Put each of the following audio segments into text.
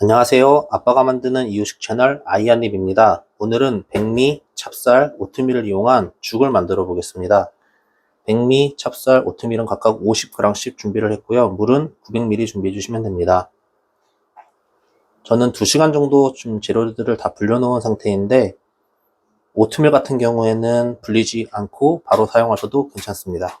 안녕하세요. 아빠가 만드는 이유식 채널 아이한입입니다. 오늘은 백미, 찹쌀, 오트밀을 이용한 죽을 만들어 보겠습니다. 백미, 찹쌀, 오트밀은 각각 50g씩 준비를 했고요. 물은 900ml 준비해 주시면 됩니다. 저는 2시간 정도 좀 재료들을 다 불려놓은 상태인데 오트밀 같은 경우에는 불리지 않고 바로 사용하셔도 괜찮습니다.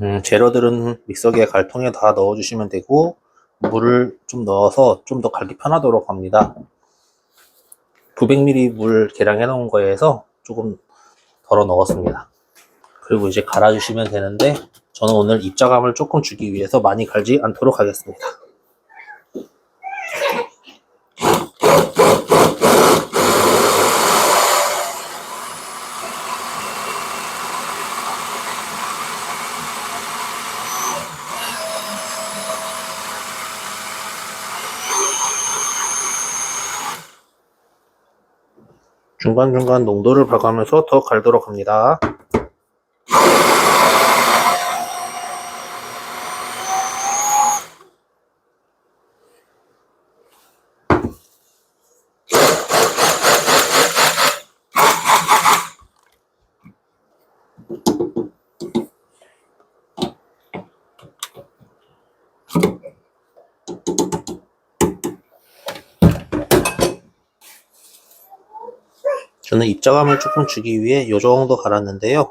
음, 재료들은 믹서기에 갈통에 다 넣어주시면 되고 물을 좀 넣어서 좀 더 갈기 편하도록 합니다. 900ml 물 계량해 놓은 거에서 조금 덜어 넣었습니다. 그리고 이제 갈아주시면 되는데 저는 오늘 입자감을 조금 주기 위해서 많이 갈지 않도록 하겠습니다. 중간중간 농도를 봐가면서 더 갈도록 합니다. 저는 입자감을 조금 주기 위해 이 정도 갈았는데요.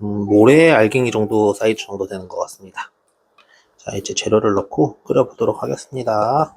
음, 모래 알갱이 정도 사이즈 정도 되는 것 같습니다. 자, 이제 재료를 넣고 끓여보도록 하겠습니다.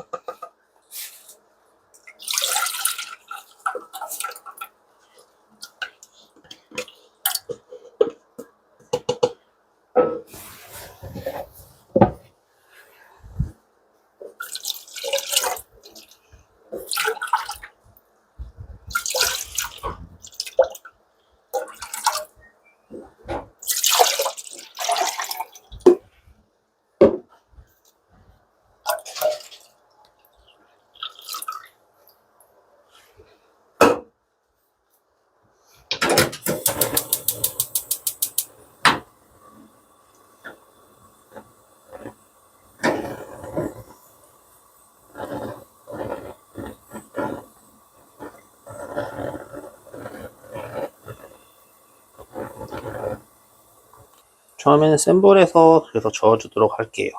처음에는 센 불에서 그래서 저어주도록 할게요.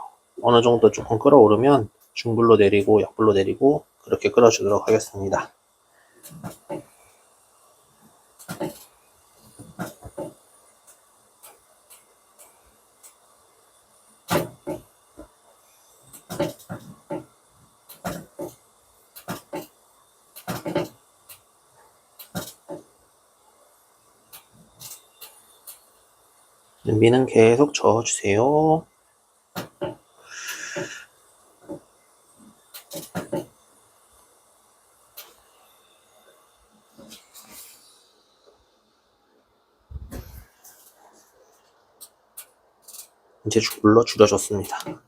어느 정도 조금 끓어오르면 중불로 내리고 약불로 내리고 그렇게 끓여주도록 하겠습니다. 냄비는 계속 저어주세요. 이제 불로 줄여줬습니다.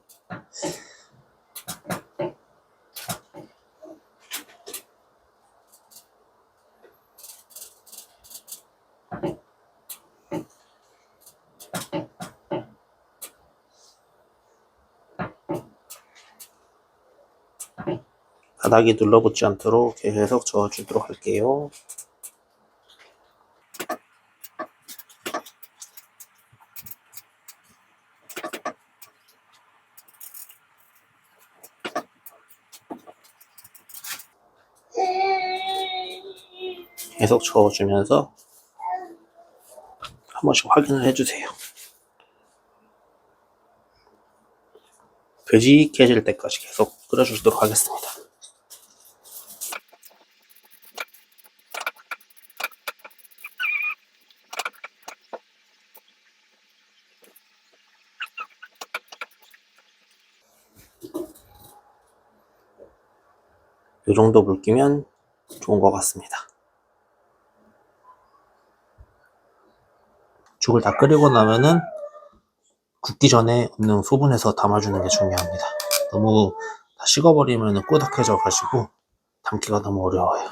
바닥이 눌러붙지 않도록 계속 저어주도록 할게요. 계속 저어주면서 한 번씩 확인을 해주세요. 되직해질 때까지 계속 끓여주도록 하겠습니다. 이 정도 묽기면 좋은 것 같습니다. 죽을 다 끓이고 나면은 굽기 전에 없는 소분해서 담아주는 게 중요합니다. 너무 다 식어버리면 꾸덕해져 가지고 담기가 너무 어려워요.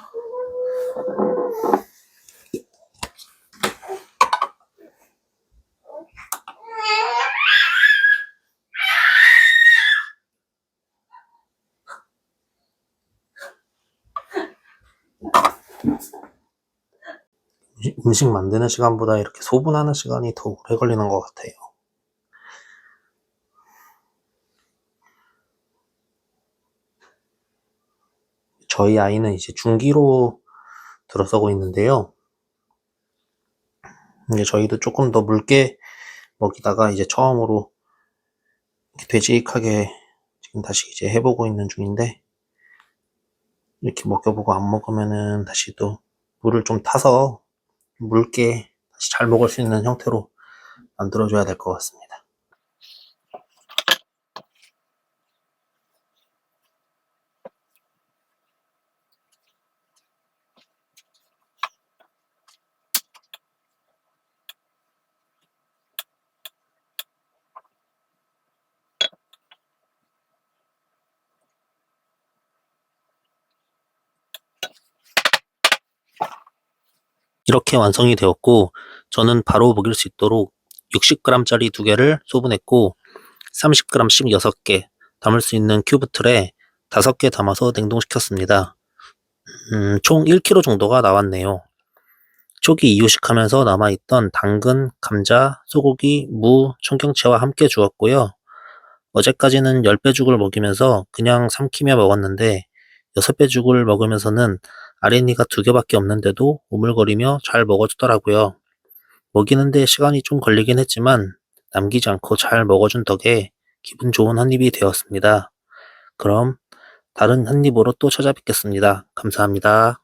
음식 만드는 시간보다 이렇게 소분하는 시간이 더 오래 걸리는 것 같아요. 저희 아이는 이제 중기로 들어서고 있는데요. 이제 저희도 조금 더 묽게 먹이다가 이제 처음으로 되직하게 지금 다시 이제 해보고 있는 중인데 이렇게 먹여보고 안 먹으면은 다시 또 물을 좀 타서 묽게 다시 잘 먹을 수 있는 형태로 만들어줘야 될 것 같습니다. 이렇게 완성이 되었고 저는 바로 먹일 수 있도록 60g짜리 두 개를 소분했고 30g씩 6개 담을 수 있는 큐브 틀에 5개 담아서 냉동시켰습니다. 음, 총 1kg 정도가 나왔네요. 초기 이유식하면서 남아있던 당근, 감자, 소고기, 무, 청경채와 함께 주었고요. 어제까지는 10배 죽을 먹이면서 그냥 삼키며 먹었는데 6배 죽을 먹으면서는 아린이가 두 개밖에 없는데도 오물거리며 잘 먹어주더라고요. 먹이는데 시간이 좀 걸리긴 했지만 남기지 않고 잘 먹어준 덕에 기분 좋은 한 입이 되었습니다. 그럼 다른 한 입으로 또 찾아뵙겠습니다. 감사합니다.